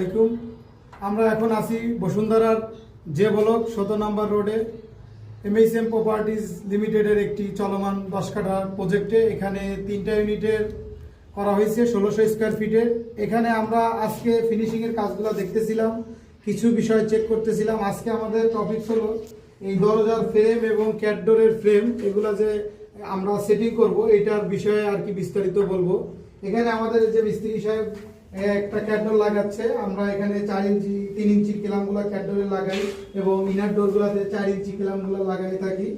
আলাইকুম। আমরা এখন আছি বসুন্ধরার যে ব্লক শত নাম্বার রোডে। এমএসএম প্রপার্টিজ লিমিটেডের একটি চলমান দশ কাঠা প্রজেক্টে এখানে তিনটা ইউনিটের করা হয়েছে ষোলোশো স্কোয়ার ফিটের এখানে আমরা আজকে ফিনিশিংয়ের কাজগুলো দেখতেছিলাম, কিছু বিষয় চেক করতেছিলাম। আজকে আমাদের টপিক হলো এই দরজার ফ্রেম এবং ক্যাটডোরের ফ্রেম এগুলা যে আমরা সেটিং করব, এটার বিষয়ে আর কি বিস্তারিত বলব। এখানে আমাদের যে মিস্ত্রি সাহেব একটা ক্যাটডোর লাগাচ্ছে। আমরা এখানে চার ইঞ্চি, তিন ইঞ্চির কেলামগুলা ক্যাটডোরে লাগাই এবং ইনার ডোরগুলোতে চার ইঞ্চি কেলামগুলো লাগাই থাকি।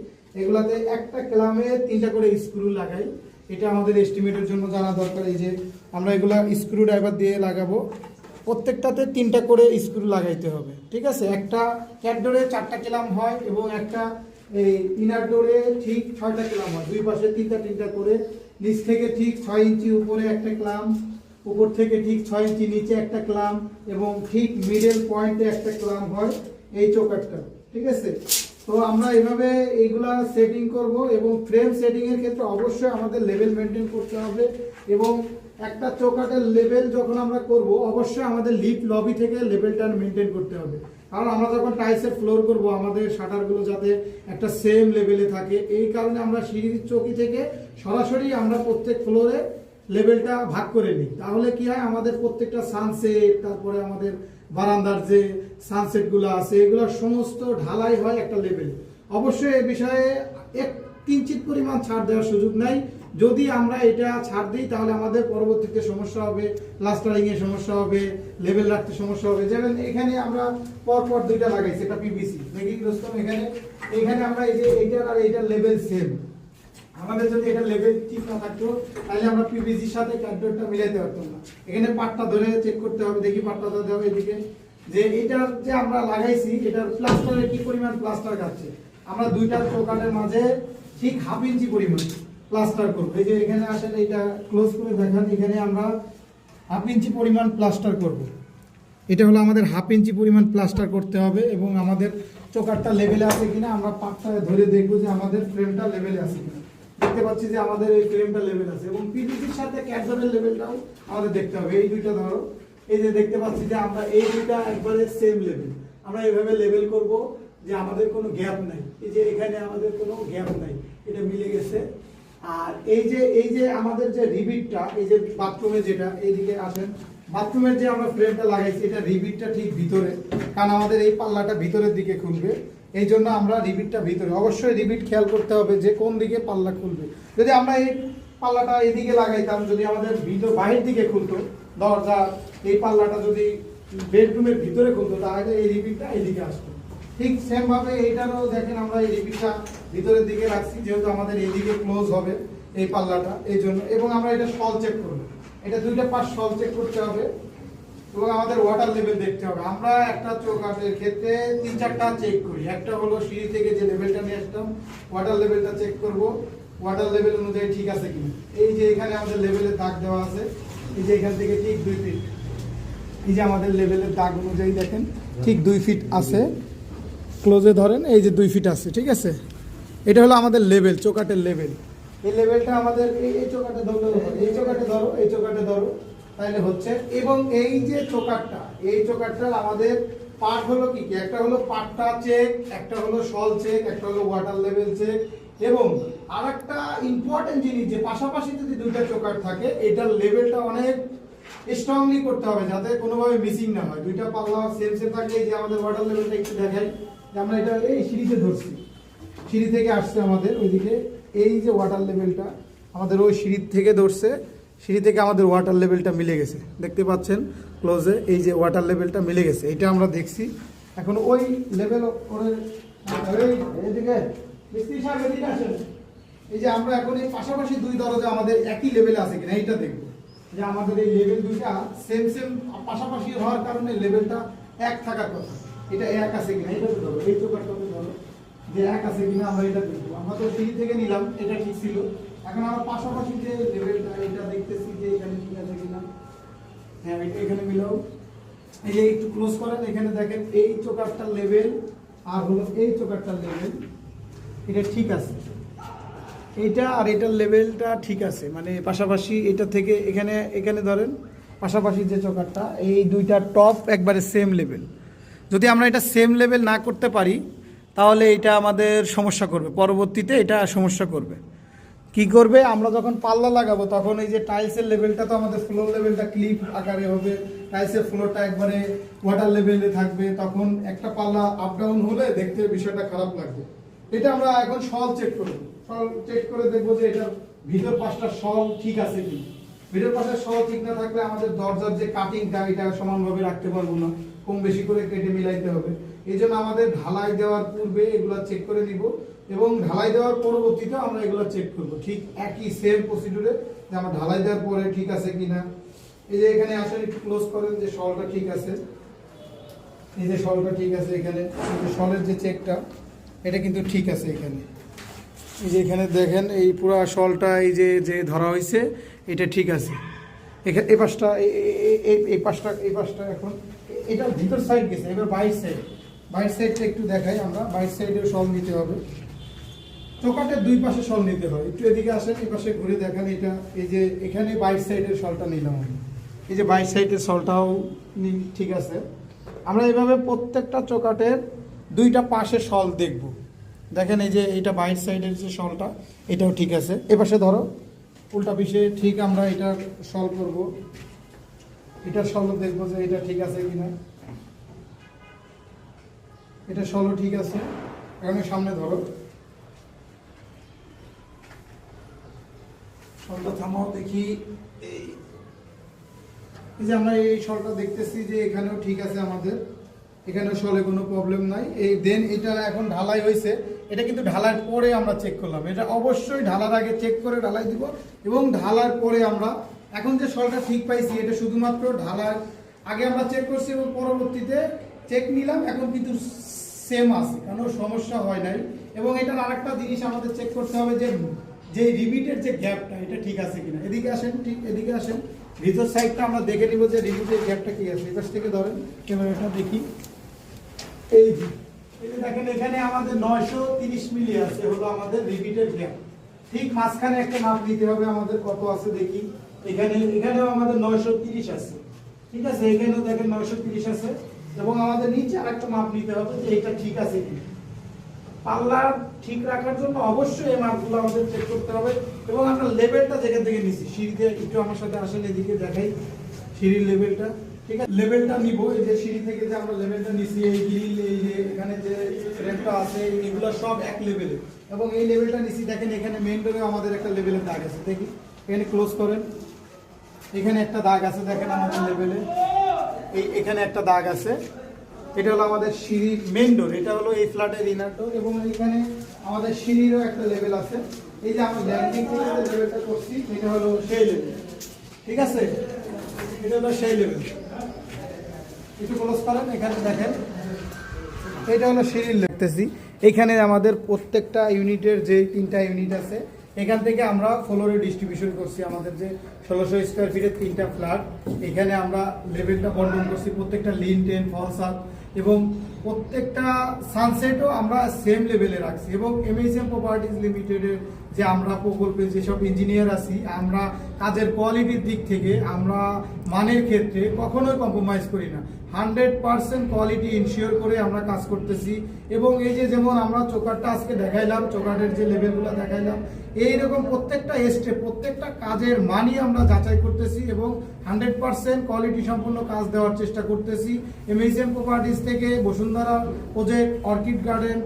এগুলাতে একটা কেলামে তিনটা করে স্ক্রু লাগাই। এটা আমাদের এস্টিমেটের জন্য জানা দরকার এই যে আমরা এগুলা স্ক্রু ড্রাইভার দিয়ে লাগাবো। প্রত্যেকটাতে তিনটা করে স্ক্রু লাগাইতে হবে, ঠিক আছে? একটা ক্যাটডোরে চারটা কেলাম হয় এবং একটা এই ইনার ডোরে ঠিক ছয়টা ক্লাম হয়। দুই পাশে তিনটা তিনটা করে, নিচ থেকে ঠিক ছয় ইঞ্চি উপরে একটা ক্লাম উপর থেকে ঠিক ছয় ইঞ্চি নিচে একটা ক্লাম এবং ঠিক মিডল পয়েন্টে একটা ক্লাম হয় এই চৌকাটটা ঠিক আছে? তো আমরা এইভাবে এইগুলা সেটিং করব এবং ফ্রেম সেটিংয়ের ক্ষেত্রে অবশ্যই আমাদের লেভেল মেনটেন করতে হবে এবং একটা চৌকাটের লেভেল যখন আমরা করব, অবশ্যই আমাদের লিফট লবি থেকে লেভেলটা মেনটেন করতে হবে। কারণ আমরা যখন টাইলসের ফ্লোর করব, আমাদের শাটারগুলো যাতে একটা সেম লেভেলে থাকে। এই কারণে আমরা সিঁড়ির চৌকি থেকে সরাসরি আমরা প্রত্যেক ফ্লোরে লেভেলটা ভাগ করে নিই। তাহলে কি হয়? আমাদের প্রত্যেকটা সানসেট তারপরে আমাদের বারান্দার যে সানসেটগুলো আছে এগুলো সমস্ত ঢালাই হয় একটা লেভেলে অবশ্যই এ বিষয়ে এক কিঞ্চিত পরিমাণ ছাড় দেওয়ার সুযোগ নাই। যদি আমরা এটা ছাড় দিই, তাহলে আমাদের পরবর্তীতে সমস্যা হবে প্লাস্টারিং এ সমস্যা হবে লেভেল রাখতে সমস্যা হবে। যেমন এখানে আমরা পর পর দুইটা লাগাইছি এটা পিভিসি দেখি রোস্তম? এখানে এখানে আমরা এই যে এইটার আর এইটার লেভেল সেম আমাদের যদি এটা লেভেল ঠিক না থাকতো, তাহলে আমরা পিভিসির সাথে ক্যাডডোরটা মিলাইতে পারতাম না। এখানে পাটটা ধরে চেক করতে হবে, দেখি পাটটা ধরতে হবে এদিকে। যে এটার যে আমরা লাগাইছি, এটার প্লাস্টারের কি পরিমাণ প্লাস্টার খাচ্ছে আমরা দুইটা চৌকাটের মাঝে ঠিক হাফ ইঞ্চি পরিমাণ প্লাস্টার করব। এই যে এখানে আসেন এটা ক্লোজ করে দেখান, এখানে আমরা হাফ ইঞ্চি পরিমাণ প্লাস্টার করব। এটা হলো আমাদের হাফ ইঞ্চি পরিমাণ প্লাস্টার করতে হবে এবং আমাদের চোকারটা লেভেলে আছে কিনা আমরা পাটটা ধরে দেখব যে আমাদের ফ্রেমটা লেভেলে আছে কিনা। দেখতে পাচ্ছি যে আমাদের এই ফ্রেমটা লেভেল আছে এবং পিভিসির সাথে ক্যাডজনের লেভেলটাও আমাদের দেখতে হবে। এই দুইটা ধরো। এই যে দেখতে পাচ্ছি যে আমরা এই দুইটা একবারে সেম লেভেল আমরা এইভাবে লেভেল করব যে আমাদের কোনো গ্যাপ নাই। এই যে এখানে আমাদের কোনো গ্যাপ নাই। এটা মিলে গেছে। আর এই যে এই যে আমাদের যে রিবিটটা এই যে বাথরুমে যেটা, এইদিকে আসেন। বাথরুমের যে আমরা ফ্রেমটা লাগাইছি, এটা রিবিটটা ঠিক ভিতরে। কারণ আমাদের এই পাল্লাটা ভিতরের দিকে খুলবে। এই জন্য আমরা রিবিটটা ভিতরে, অবশ্যই রিবিট খেয়াল করতে হবে যে কোন দিকে পাল্লা খুলবে। যদি আমরা এই পাল্লাটা এইদিকে লাগাইতাম, যদি আমাদের ভিতর বাহির দিকে খুলতো, দরজা, এই পাল্লাটা যদি বেডরুমের ভিতরে খুলতো, তাহলে এই রিবিটটা এইদিকে আসতো। ঠিক সেম ভাবে এইটারও দেখেন আমরা এই রিপিটটা ভিতরের দিকে রাখছি, যেহেতু আমাদের এইদিকে ক্লোজ হবে এই পাল্লাটা, এই জন্য। এবং আমরা এটা সল চেক করব। এটা দুইটা পাশ সল চেক করতে হবে। এবং আমাদের ওয়াটার লেভেল দেখতে হবে। আমরা একটা চৌকাটের ক্ষেত্রে তিন চারটা চেক করি। একটা হলো সিঁড়ি থেকে যে লেভেলটা নিয়ে আসতাম ওয়াটার লেভেলটা চেক করব। ওয়াটার লেভেল অনুযায়ী ঠিক আছে কিনা। এই যে এখানে আমাদের লেভেলের দাগ দেওয়া আছে, এই যে এখান থেকে ঠিক দুই ফিট এই যে আমাদের লেভেলের দাগ অনুযায়ী দেখেন, ঠিক দুই ফিট আছে। ক্লোজে ধরেন, এই যে দুই ফিট আছে, ঠিক আছে? এটা হলো আমাদের লেভেল চোকাটের লেভেল এই লেভেলটা আমাদের, এই চোকাটে ধরলে এই চোকাটে ধরো, এই চোকাটে ধরো। তাহলে হচ্ছে, এবং এই যে চোকারটা এই চোকাটটার আমাদের পার্ট হলো কি কি? একটা হলো পাটটা চেক একটা হলো সল চেক একটা হলো ওয়াটার লেভেল চেক এবং আর একটা ইম্পর্টেন্ট জিনিস যে পাশাপাশি যদি দুইটা চোকার থাকে, এটার লেভেলটা অনেক স্ট্রংলি করতে হবে যাতে কোনোভাবে মিসিং না হয়। দুইটা পাল্লা সেম সেম এই যে আমাদের ওয়াটার লেভেলটা একটু দেখাই, যে আমরা এটা এই সিঁড়িতে ধরছি। সিঁড়ি থেকে আসছে আমাদের ওইদিকে, এই যে ওয়াটার লেভেলটা আমাদের ওই সিঁড়ির থেকে ধরছে। সিঁড়ি থেকে আমাদের ওয়াটার লেভেলটা মিলে গেছে। দেখতে পাচ্ছেন ক্লোজে এই যে ওয়াটার লেভেলটা মিলে গেছে। এটা আমরা দেখছি। এখন ওই লেভেল এই যে আমরা এখন এই পাশাপাশি দুই দরজা আমাদের একই লেভেলে আছে কিনা এইটা দেখব। যে আমাদের এই লেভেল দুইটা সেম সেম পাশাপাশি হওয়ার কারণে লেভেলটা এক থাকার কথা। এটা এক আছে কিনা এটা ধরো। এই চোখাটা ধরো যে এক আছে কিনা আমরা এটা দেখব। আমরা তো সিঁড়ি থেকে নিলাম, এটা ঠিক ছিল। এখন আমরা পাশাপাশি যে লেভেলটা এটা দেখতেছি যে এখানে ঠিক আছে কিনা। হ্যাঁ এটা এখানে মিলাও। এই যে একটু ক্লোজ করেন, এখানে দেখেন এই চোকারটার লেভেল আর হলো এই চোকারটার লেভেল এটা ঠিক আছে। এইটা আর এটার লেভেলটা ঠিক আছে। মানে পাশাপাশি এটা থেকে এখানে এখানে ধরেন পাশাপাশি যে চোকারটা, এই দুইটা টপ একবারে সেম লেভেল যদি আমরা এটা সেম লেভেল না করতে পারি, তাহলে এটা আমাদের সমস্যা করবে। পরবর্তীতে এটা সমস্যা করবে। কি করবে? আমরা যখন পাল্লা লাগাবো, তখন এই যে টাইলসের লেভেলটা তো আমাদের ফ্লোর লেভেলটা ক্লিপ আকারে হবে। টাইলসের ফ্লোরটা একবারে ওয়াটার লেভেলে থাকবে। তখন একটা পাল্লা আপ ডাউন হলে দেখতে বিষয়টা খারাপ লাগবে। এটা আমরা এখন সল চেক করব সল চেক করে দেখব যে এটা ভিতর পাঁচটা সল ঠিক আছে কি ভিতর পাশের সল ঠিক না থাকলে আমাদের দরজার যে কাটিংটা এটা সমানভাবে রাখতে পারব না। কম বেশি করে কেটে মিলাইতে হবে। এই জন্য আমাদের ঢালাই দেওয়ার পূর্বে এগুলো চেক করে নিব এবং ঢালাই দেওয়ার পরবর্তীতে আমরা এগুলো চেক করব। ঠিক একই সেম প্রসিডিউরে যে আমরা ঢালাই দেওয়ার পরে ঠিক আছে কিনা। এই যে এখানে আসেন, একটু ক্লোজ করেন যে সলটা ঠিক আছে। এই যে সলটা ঠিক আছে এখানে। এই যে চেকটা এটা কিন্তু ঠিক আছে এখানে। এই যে এখানে দেখেন, এই পুরো সলটা এই যে যে ধরা হয়েছে এটা ঠিক আছে। এখানে এই পাশটা এই- পাশটা এই পাশটা এখন এটা ভিতর সাইড গেছে, এবার বাইর সাইড বাইর সাইডটা একটু দেখাই আমরা বাইর সাইডেও সল নিতে হবে। চোকাটের দুই পাশে সল নিতে হয়। একটু এদিকে আসেন এই পাশে ঘুরে দেখেন এটা। এই যে এখানে বাইর সাইডের সলটা নিলাম আমি। এই যে বাইর সাইডের সলটাও ঠিক আছে। আমরা এভাবে প্রত্যেকটা চোকাটের দুইটা পাশে সল দেখব। দেখেন এই যে এটা বাইর সাইডের যে সলটা, এটাও ঠিক আছে। এ পাশে ধরো। উল্টা পিসে ঠিক আমরা এটা সল করব। এটার সলও দেখব যে এটা ঠিক আছে কিনা। এটা সলও ঠিক আছে। এখানে সামনে ধরো। সলটা থামাও, দেখি। এই যে আমরা এই সলটা দেখতেছি যে এখানেও ঠিক আছে আমাদের। এখানেও সলে কোনো প্রবলেম নাই। এই দেন এটা এখন ঢালাই হয়েছে এটা কিন্তু ঢালার পরে আমরা চেক করলাম। এটা অবশ্যই ঢালার আগে চেক করে ঢালাই দিব এবং ঢালার পরে আমরা এখন যে সলটা ঠিক পাইছি, এটা শুধুমাত্র ঢালার আগে আমরা চেক করছি এবং পরবর্তীতে চেক নিলাম, এখন কিন্তু সেম আছে, কোনো সমস্যা হয় নাই। এবং এটার আরেকটা জিনিস আমাদের চেক করতে হবে যে যে রিবিটের যে গ্যাপটা, এটা ঠিক আছে কিনা? এদিকে আসেন, ঠিক এদিকে আসেন। ভিতর সাইডটা আমরা দেখে নিব যে রিবিটের গ্যাপটা কি আছে। এপাশ থেকে ধরেন, ক্যামেরাটা দেখি। এই দেখেন, এখানে আমাদের নয়শো তিরিশ মিলি আছে, হলো আমাদের রিবিটের গ্যাপ ঠিক মাঝখানে একটা মাপ দিতে হবে, আমাদের কত আছে দেখি। এখানে, এখানেও আমাদের নয়শো তিরিশ আছে। ঠিক আছে, এখানেও দেখেন নয়শো তিরিশ আছে। এবং আমাদের নিচে আরেকটা মাপ নিতে হবে যে এটা ঠিক আছে কি পাল্লা ঠিক রাখার জন্য অবশ্যই এই মাপগুলো আমাদের চেক করতে হবে। এবং আমরা লেভেলটা যেখান থেকে নিছি সিঁড়িতে একটু আমার সাথে আসেন, এদিকে দেখাই। সিঁড়ির লেভেলটা ঠিক আছে? লেভেলটা নিব, এই যে সিঁড়ি থেকে যে আমরা লেভেলটা নিছি, এই গ্রিল এই যে এখানে যে ফ্রেমটা আছে, এগুলো সব এক লেভেলে এবং এই লেভেলটা নিছি, দেখেন এখানে মেন ডোরে আমাদের একটা লেভেলের দাগ আছে, দেখি। এখানে ক্লোজ করেন। এখানে একটা দাগ আছে, দেখেন আমাদের লেভেলে এই এখানে একটা দাগ আছে। এটা হলো আমাদের সিঁড়ির মেন ডোর এটা হলো এই ফ্ল্যাটের ইনার ডোর এবং এখানে আমাদের সিঁড়িরও একটা লেভেল আছে। এই যে আমরা ল্যান্ডিং থেকে করছি, এটা হলো সেই লেভেল ঠিক আছে? এটা হলো সেই লেভেল একটু ক্লোজ করেন, এখানে দেখেন। এটা হলো সিঁড়ির দেখতেছি, এখানে আমাদের প্রত্যেকটা ইউনিটের যে তিনটা ইউনিট আছে, এখান থেকে আমরা ফ্লোরে ডিস্ট্রিবিউশন করছি। আমাদের যে ষোলোশো স্কোয়ার ফিটের তিনটা ফ্ল্যাট এখানে আমরা লেভেলটা বন্টন করছি প্রত্যেকটা লিন টেন ফলসাপ এবং প্রত্যেকটা সানসেটও আমরা সেম লেভেলে রাখছি এবং এমএসএম প্রপার্টিজ লিমিটেডের যে আমরা প্রকল্পে যেসব ইঞ্জিনিয়ার আছি, আমরা কাজের কোয়ালিটির দিক থেকে, আমরা মানের ক্ষেত্রে কখনোই কম্প্রোমাইজ করি না। হান্ড্রেড পার্সেন্ট কোয়ালিটি ইনশিওর করে আমরা কাজ করতেছি এবং এই যে যেমন আমরা চোকারটা আজকে দেখাইলাম চোকারের যে লেভেলগুলো দেখাইলাম, এইরকম প্রত্যেকটা স্টেপ প্রত্যেকটা কাজের মানই আমরা যাচাই করতেছি এবং হান্ড্রেড পার্সেন্ট কোয়ালিটি সম্পন্ন কাজ দেওয়ার চেষ্টা করতেছি। এমএসএম প্রপার্টিজ থেকে বসুন্ধরা প্রজেক্ট অর্কিড গার্ডেন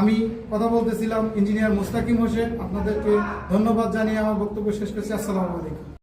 আমি কথা বলতেছিলাম ইঞ্জিনিয়ার মুস্তাকিম হোসেন, আপনাদেরকে ধন্যবাদ জানিয়ে আমার বক্তব্য শেষ করছি, আসসালামু আলাইকুম।